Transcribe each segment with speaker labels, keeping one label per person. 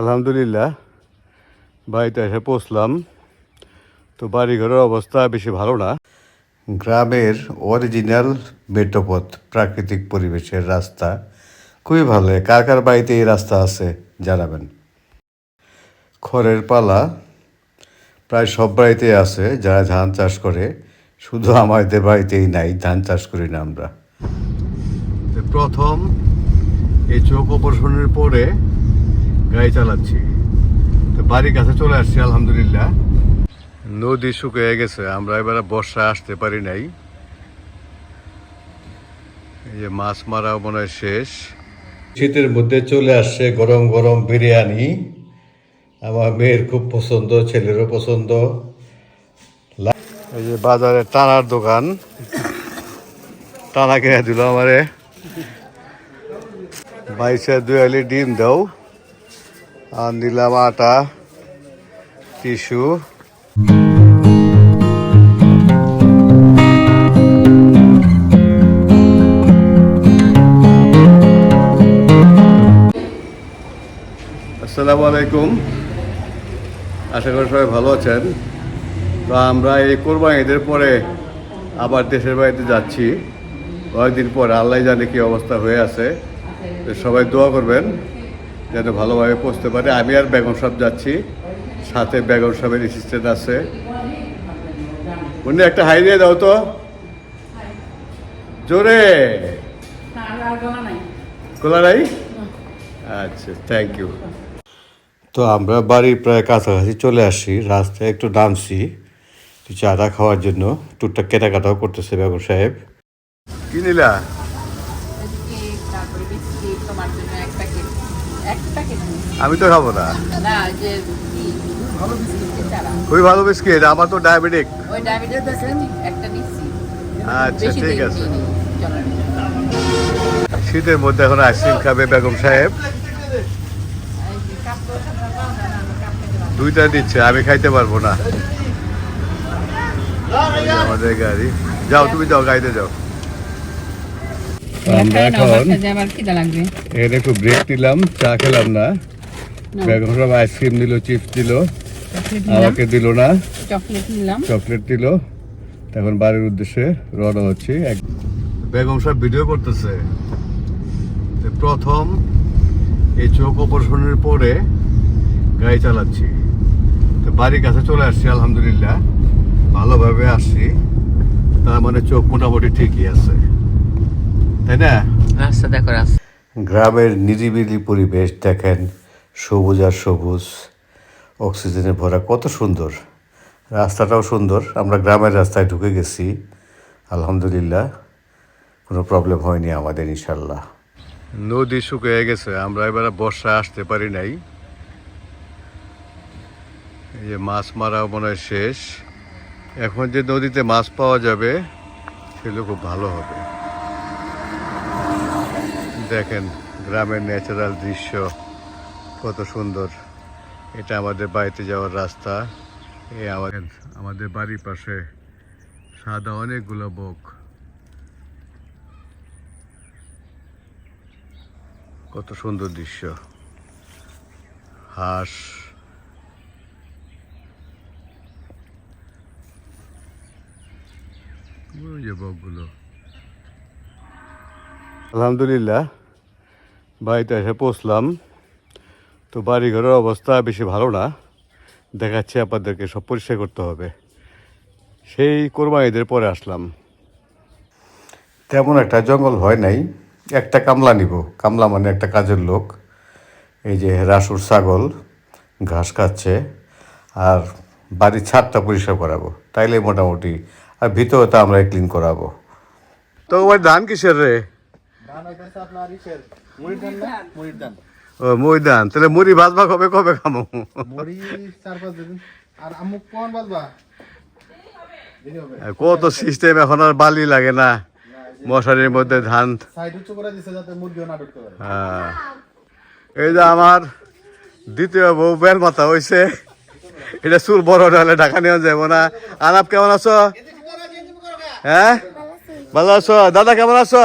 Speaker 1: আলহামদুলিল্লাহ। বাড়িতে এসে পৌঁছলাম। তো বাড়িঘরের অবস্থা বেশি ভালো না। গ্রামের অরিজিনাল মেট্রোপথ প্রাকৃতিক পরিবেশের রাস্তা খুবই ভালো। কার কার বাড়িতে এই রাস্তা আছে জানাবেন। খড়ের পালা প্রায় সব বাড়িতেই আছে যারা ধান চাষ করে। শুধু আমাদের বাড়িতেই নাই ধান চাষ করি না আমরা। প্রথম এই চোখ অপারেশনের পরে গাড়ি চালাচ্ছি। তো বাড়ির কাছে চলে আসছি, আলহামদুলিল্লাহ। নদী শুকিয়ে গেছে, আমরা এবার বর্ষা আসতে পারি নাই। এই যে মাছ মারা মনে হয় শেষ। শীতের মধ্যে চলে আসছে গরম গরম বিরিয়ানি। আমার মেয়ের খুব পছন্দ, ছেলেরও পছন্দ। এই যে বাজারে টানার দোকান। টানা কিনে দিল আমারে। বাইশে দুই ডিম দাও। আর নিলাম আটা, টিস্যু। আসসালামু আলাইকুম। আশা করি সবাই ভালো আছেন। তো আমরা এই কোরবানি ঈদের পরে আবার দেশের বাড়িতে যাচ্ছি। কয়েকদিন পরে আল্লাহ জানে কি অবস্থা হয়ে আছে। সবাই দোয়া করবেন। যেন ভালোভাবে পৌঁছতে পারে। আমি আর বেগম সাহেব যাচ্ছি। সাথে বেগম সাহেবের অ্যাসিস্ট্যান্ট আছে। উনি একটা হাই দিয়ে দাও তো। জোরে। খোলা নাই? আচ্ছা থ্যাংক ইউ তো আমরা বাড়ির প্রায় কাছাকাছি চলে আসছি রাস্তায় একটু নামছি চাটা খাওয়ার জন্য। টুকটাক কেনাকাটাও করতেছে বেগম সাহেব। কি নিলা? আমি তো খাব না। খুবই ভালো বিস্কিট আমার তো ডায়াবেটিক। আচ্ছা ঠিক আছে। শীতের মধ্যে এখন আইসক্রিম খাবে বেগম সাহেব। দুইটা দিচ্ছে আমি খাইতে পারব না। আমাদের গাড়ি। যাও তুমি যাও গাড়িতে যাও। আমরা এখন এর একটু ব্রেক নিলাম চা খেলাম না। বেগম সাহেব আইসক্রিম দিল চিপস দিল আমাকে দিল না।
Speaker 2: চকলেট নিলাম।
Speaker 1: দিল। এখন বাড়ির উদ্দেশ্যে রওনা হচ্ছি। বেগম সাহেব ভিডিও করতেছে। তো প্রথম এই চোখ অপারেশনের পরে গাড়ি চালাচ্ছি। তো বাড়ির কাছে চলে আসছি আলহামদুলিল্লাহ। ভালোভাবে আসছি। তার মানে চোখ মোটামুটি ঠিকই আছে। তাই না?
Speaker 2: রাস্তা দেখো রাস্তা।
Speaker 1: গ্রামের নিরিবিলি পরিবেশ দেখেন সবুজ আর সবুজ অক্সিজেনে ভরা কত সুন্দর। রাস্তাটাও সুন্দর আমরা গ্রামের রাস্তায় ঢুকে গেছি আলহামদুলিল্লাহ কোনো প্রবলেম হয়নি আমাদের ইনশাল্লাহ নদী শুকিয়ে গেছে আমরা এবার বর্ষা আসতে পারি নাই। এই যে মাছ মারা মনে হয় শেষ। এখন যে নদীতে মাছ পাওয়া যাবে সেগুলো খুব ভালো হবে। দেখেন গ্রামের ন্যাচারাল দৃশ্য, কত সুন্দর। এটা আমাদের বাড়িতে যাওয়ার রাস্তা। এই আমাদের আমাদের বাড়ির পাশে সাদা অনেকগুলো বক। কত সুন্দর দৃশ্য। হাঁস। যে বকগুলো। আলহামদুলিল্লাহ। বাড়িতে এসে পৌঁছলাম। তো বাড়িঘরের অবস্থা বেশি ভালো না। দেখাচ্ছি আপনাদেরকে সব পরিষ্কার করতে হবে। সেই কোরবানিদের পরে আসলাম। তেমন একটা জঙ্গল হয় নাই। একটা কামলা নিব। কামলা মানে একটা কাজের লোক। এই যে রাসুর ছাগল, ঘাস খাচ্ছে। আর বাড়ির ছাদটা পরিষ্কার করাবো। তাইলে মোটামুটি আর ভিতরে তো আমরা ক্লিন করাবো। তো ওই ধান কিসের রে? ও ময়দান তাহলে মুড়ি ভাজবা কবে কবে খামো?
Speaker 3: মুড়ি চার পাঁচ দিন। আর আমুক কোন বাজবা
Speaker 1: কত সিস্টেম এখন আর বালি লাগে না। মশারির মধ্যে ধান।
Speaker 3: সাইড উঁচু করে দিছে যাতে মুরগিও না ঢুকতে পারে।
Speaker 1: হ্যাঁ। এই যে আমার দ্বিতীয় বউ বেল মাথা হয়েছে এটা চুল বড় হলে ঢাকা নেওয়া যাব না। আনাপ কেমন আছো? হ্যাঁ? ভালো আছো? দাদা কেমন আছো?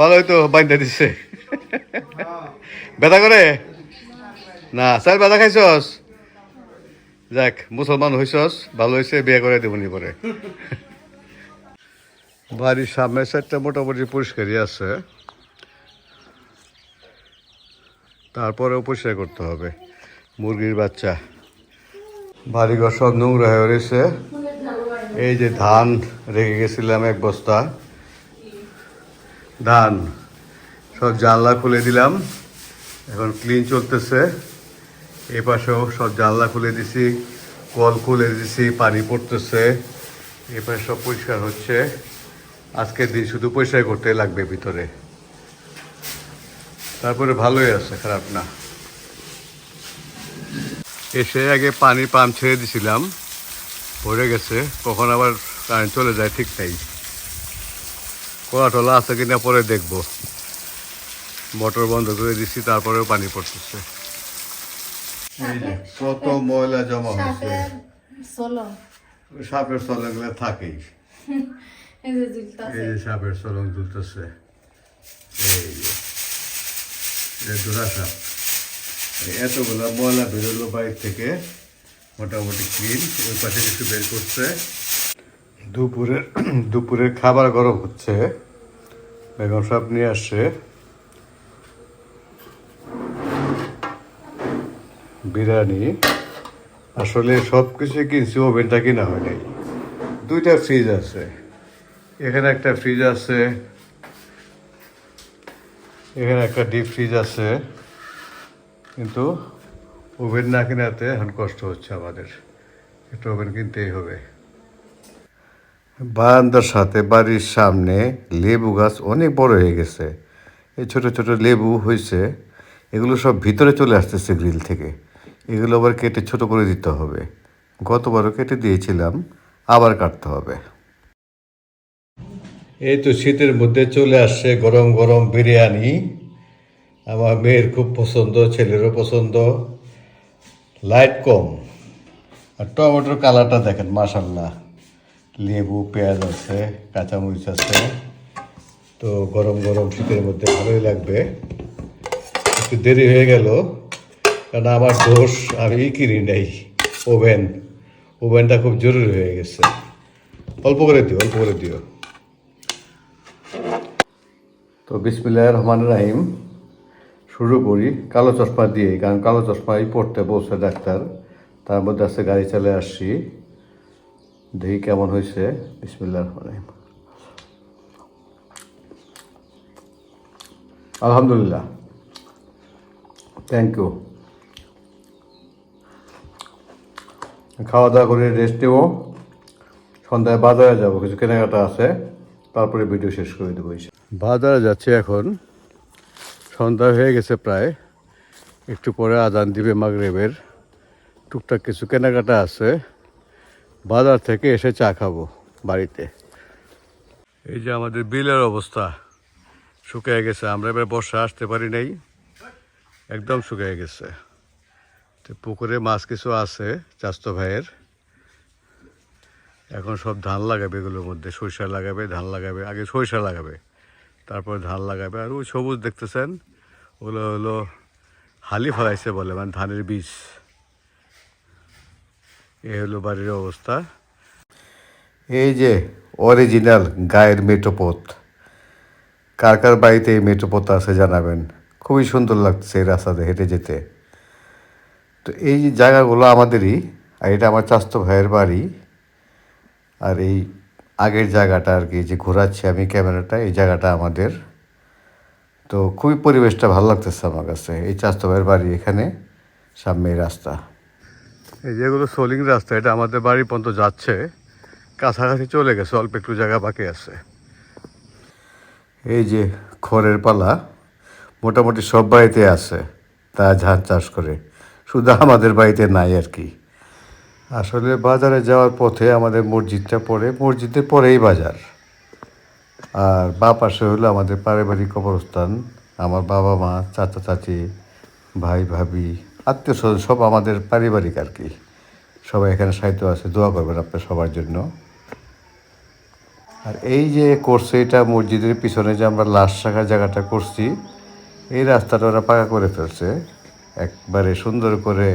Speaker 1: ভালোই তো বাইন্দা দিছে। ব্যথা করে? না, স্যার ব্যথা খাইছস? যাক, মুসলমান হইছস, ভালো হয়েছে বিয়ে করে দেবনি পরে। বাড়ির সামনে সাইডটা মোটামুটি পরিষ্কারই আছে। তারপরেও পরিষ্কার করতে হবে, মুরগির বাচ্চা। বাড়িঘর সব নোংরা হয়ে রয়েছে। এই যে ধান রেখে গেছিলাম এক বস্তা। ধান সব জানলা খুলে দিলাম। এখন ক্লিন চলতেছে। এ পাশেও সব জানলা খুলে দিছি, কল খুলে দিছি, পানি পড়তেছে। এ পাশে সব পরিষ্কার হচ্ছে। আজকের দিন শুধু পরিষ্কার করতে লাগবে ভিতরে। তারপরে ভালোই আছে, খারাপ না। এসে আগে পানির পাম্প ছেড়ে দিছিলাম। ভরে গেছে, কখন আবার কারেন্ট চলে যায় ঠিক নেই। কলা টলা আছে কিনা পরে দেখব। মোটর বন্ধ করে দিচ্ছি তারপরেও পানি পড়তেছে। কত ময়লা জমা হয়েছে।
Speaker 2: সাপের সোলো
Speaker 1: সলংগুলো থাকেই।
Speaker 2: এই
Speaker 1: সাপের সলং তুলতেছে এই যে দুরা সাপ। এই এতগুলো ময়লা বেরোলো বাইর থেকে মোটামুটি ক্লিন ওই পাশে কিছু বের করছে। দুপুরের দুপুরের খাবার গরম হচ্ছে। বেগম সাহেব নিয়ে আসছে। বিরিয়ানি। আসলে সব কিছু কিনছি, ওভেনটা কিনা হয় নাই। দুইটা ফ্রিজ আছে। এখানে একটা ফ্রিজ আছে। এখানে একটা ডিপ ফ্রিজ আছে। কিন্তু ওভেন না কেনাতে এখন কষ্ট হচ্ছে আমাদের। একটা ওভেন কিনতেই হবে। বারান্দার সাথে বাড়ির সামনে লেবু গাছ অনেক বড় হয়ে গেছে। এই ছোট ছোট লেবু হয়েছে এগুলো সব ভিতরে চলে আসতেছে গ্রিল থেকে। এগুলো আবার কেটে ছোট করে দিতে হবে। গতবারও কেটে দিয়েছিলাম, আবার কাটতে হবে। এই তো শীতের মধ্যে চলে আসছে গরম গরম বিরিয়ানি। আমার মেয়ের খুব পছন্দ, ছেলেরও পছন্দ। লাইট কম। আর টমেটোর কালারটা দেখেন মাসাল্লাহ লেবু, পেঁয়াজ আছে, কাঁচামরিচ আছে। তো গরম গরম শীতের মধ্যে ভালোই লাগবে। একটু দেরি হয়ে গেল, কারণ আমার দোষ আমি কিনি নেই ওভেন। ওভেনটা খুব জরুরি হয়ে গেছে। অল্প করে দিও, অল্প করে দিও। তো বিসমিল্লাহ রহমান রাহিম। শুরু করি, কালো চশমা দিয়ে, কারণ কালো চশমাই পড়তে বলছে ডাক্তার। তার মধ্যে আছে গাড়ি চালে আসছি। দেখি কেমন হয়েছে। বিসমিল্লাহ রহমান রাহিম। আলহামদুলিল্লাহ। থ্যাংক ইউ খাওয়া দাওয়া করে রেস্ট নেব। সন্ধ্যায় বাজারে যাব। কিছু কেনাকাটা আছে। তারপরে ভিডিও শেষ করে দেবো বাজারে যাচ্ছে এখন। সন্ধ্যা হয়ে গেছে প্রায়। একটু পরে আজান দিবে মাগরেবের। টুকটাক কিছু কেনাকাটা আছে। বাজার থেকে এসে চা খাব বাড়িতে। এই যে আমাদের বিলের অবস্থা, শুকিয়ে গেছে। আমরা এবার বর্ষা আসতে পারি নাই, একদম শুকিয়ে গেছে। তো পুকুরে মাছ কিছু আছে, চাস্তো ভাইয়ের। এখন সব ধান লাগাবে এগুলোর মধ্যে। সরিষা লাগাবে, ধান লাগাবে, আগে সরিষা লাগাবে, তারপরে ধান লাগাবে। আর ওই সবুজ দেখতেছেন, ওগুলো হলো হালি ফলাইছে বলে মানে ধানের বীজ। এই হলো বাড়ির অবস্থা। এই যে অরিজিনাল গায়ের মেটোপথ কার কার বাড়িতে এই মেটোপথ আছে জানাবেন। খুবই সুন্দর লাগছে এই রাস্তাতে হেঁটে যেতে। তো এই যে জায়গাগুলো আমাদেরই, আর এটা আমার চাস্তো ভাইয়ের বাড়ি। আর এই আগের জায়গাটা আর কি যে ঘোরাচ্ছি আমি ক্যামেরাটা, এই জায়গাটা আমাদের। তো খুবই পরিবেশটা ভালো লাগতেছে আমার কাছে, এই চাস্তো ভাইয়ের বাড়ি এখানে, সামনে রাস্তা। এই যেগুলো সোলিং রাস্তা, এটা আমাদের বাড়ি পর্যন্ত যাচ্ছে। কাছাকাছি চলে গেছে, অল্প একটু জায়গা বাকি আছে। এই যে খড়ের পালা, মোটামুটি সব বাড়িতে আছে, তা ধান চাষ করে। শুধু আমাদের বাড়িতে নাই আর কি। আসলে বাজারে যাওয়ার পথে আমাদের মসজিদটা পড়ে মসজিদের পরেই বাজার। আর বা পাশে হলো আমাদের পারিবারিক কবরস্থান, আমার বাবা মা, চাচা চাচি, ভাই ভাবি আত্মীয় স্বজন সব আমাদের পারিবারিক আর কি। সবাই এখানে সাহিত্য আছে, দোয়া করবেন আপনার সবার জন্য। আর এই যে করছে এটা মসজিদের পিছনে যে আমরা লাশ শাখার জায়গাটা করছি, এই রাস্তাটা ওরা পাকা করে ফেলছে। একবারে সুন্দর করে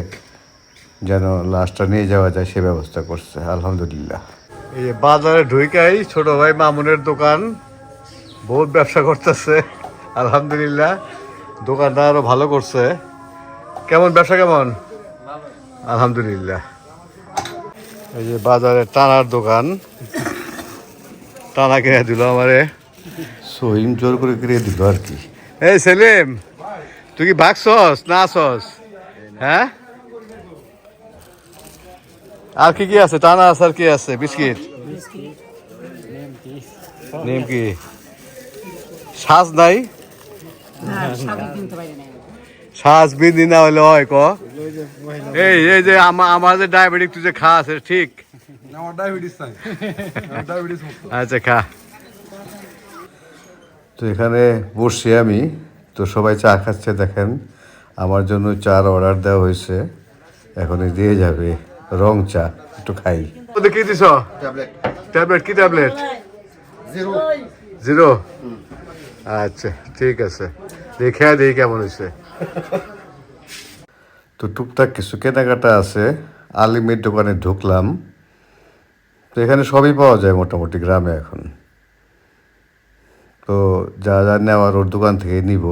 Speaker 1: যেন লাশটা নিয়ে যাওয়া যায় সে ব্যবস্থা করছে, আলহামদুলিল্লাহ। এই যে বাজারে ঢুইকাই ছোট ভাই মামুনের দোকান, বহুত ব্যবসা করতেছে, আলহামদুলিল্লাহ। দোকানটা আরও ভালো করছে। কেমন ব্যবসা কেমন? আলহামদুলিল্লাহ। এই যে বাজারে টানার দোকান। টানা কিনে দিল আমারে। সহিম জোর করে কিনে দিল আর কি। এই সেলিম তুই কি ভাগছস না আসস হ্যাঁ? আর কি কি আছে? টানা আছে আর কি আছে? বিস্কিট? নিমকি। সাজ নাই। সাজ বিন্দি না হলে হয় ক? এই এই যে আমা- আমার যে ডায়াবেটিক তুই যে খাস এটা ঠিক? আচ্ছা খা। তো এখানে বসছি আমি। তো সবাই চা খাচ্ছে দেখেন। আমার জন্য চার অর্ডার দেওয়া হয়েছে। এখন দিয়ে যাবে। রং চা একটু খাই। কি দিছ?
Speaker 3: ট্যাবলেট
Speaker 1: ট্যাবলেট কি ট্যাবলেট
Speaker 3: জিরো
Speaker 1: জিরো আচ্ছা ঠিক আছে। দেখে দেখি কেমন হয়েছে। তো টুকটাক কিছু কেনাকাটা আছে। আলিমের দোকানে ঢুকলাম। তো এখানে সবই পাওয়া যায় মোটামুটি গ্রামে এখন। তো যা যা নেওয়ার ওর দোকান থেকে নিব।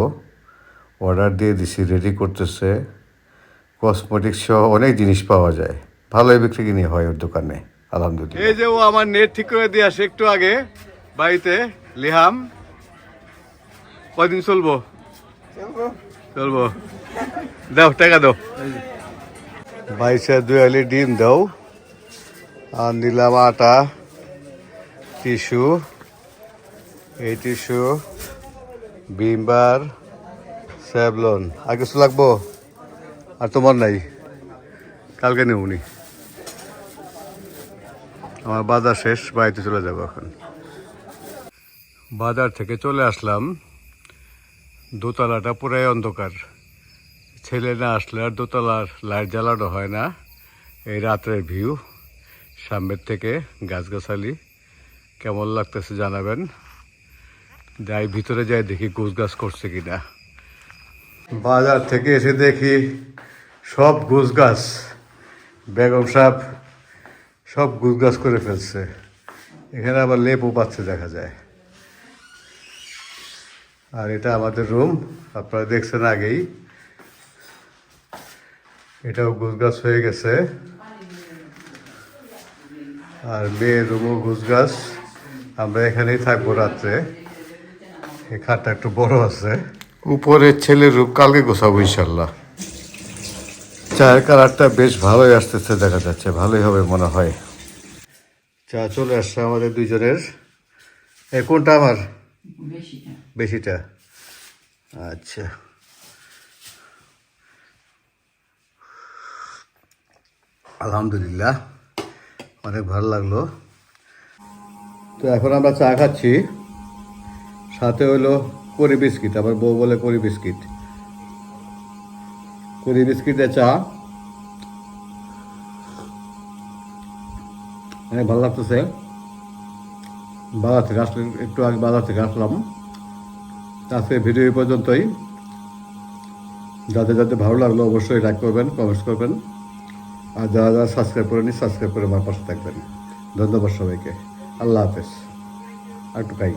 Speaker 1: অর্ডার দিয়ে দিছি রেডি করতেছে। কসমেটিক্স সহ অনেক জিনিস পাওয়া যায়। ভালোই বিক্রি কিনি হয় ওর দোকানে আলহামদুলিল্লাহ। এই যে ও আমার নেট ঠিক করে দিয়ে আসে একটু আগে বাড়িতে লিহাম। কয়দিন চলবো? চলবো। দাও, টাকা দাও। বাইশে দুয়ালি ডিম দাও। আর নিলাম আটা, টিস্যু। এই টিস্যু বিমবার স্যাবলন আর কিছু লাগবো? আর তোমার নাই। কালকে নেবনি আমার বাজার শেষ, বাড়িতে চলে যাব এখন। বাজার থেকে চলে আসলাম। দোতলাটা পুরাই অন্ধকার। ছেলে না আসলে আর দোতলার লাইট জ্বালানো হয় না। এই রাত্রের ভিউ, সামনের থেকে গাছগাছালি, কেমন লাগতেছে জানাবেন? যাই, ভিতরে যাই দেখি গোছ গাছ করছে কিনা। বাজার থেকে এসে দেখি সব গোছ গাছ বেগম সাহেব সব গোছ গাছ করে ফেলছে। এখানে আবার লেপও পাচ্ছে দেখা যায়। আর এটা আমাদের রুম আপনারা দেখছেন আগেই। এটাও গোছ গাছ হয়ে গেছে। আর মেয়ের রুমও গোছ গাছ আমরা এখানেই থাকব রাত্রে। এই খাটটা একটু বড় আছে। উপরে ছেলের রূপ কালকে গোছাবো ইনশাল্লাহ চায়ের কালারটা বেশ ভালোই আসতেছে দেখা যাচ্ছে। ভালোই হবে মনে হয়। চা চলে আসছে আমাদের দুইজনের। এ কোনটা আমার? বেশিটা। আচ্ছা। আলহামদুলিল্লাহ, অনেক ভালো লাগল। তো এখন আমরা চা খাচ্ছি। সাথে হলো করি বিস্কিট, আবার বউ বলে করি বিস্কিট। করি বিস্কিটে চা। অনেক ভালো লাগতেছে। বাজার থেকে আসলে একটু আগে বাজার থেকে আসলাম। আজকে ভিডিও পর্যন্তই। যাদের যাদের ভালো লাগল অবশ্যই লাইক করবেন কমেন্টস করবেন। আর যারা যারা সাবস্ক্রাইব করেনি সাবস্ক্রাইব করে আমার পাশে থাকবেন। ধন্যবাদ সবাইকে। আল্লাহ হাফেজ। আর খাই।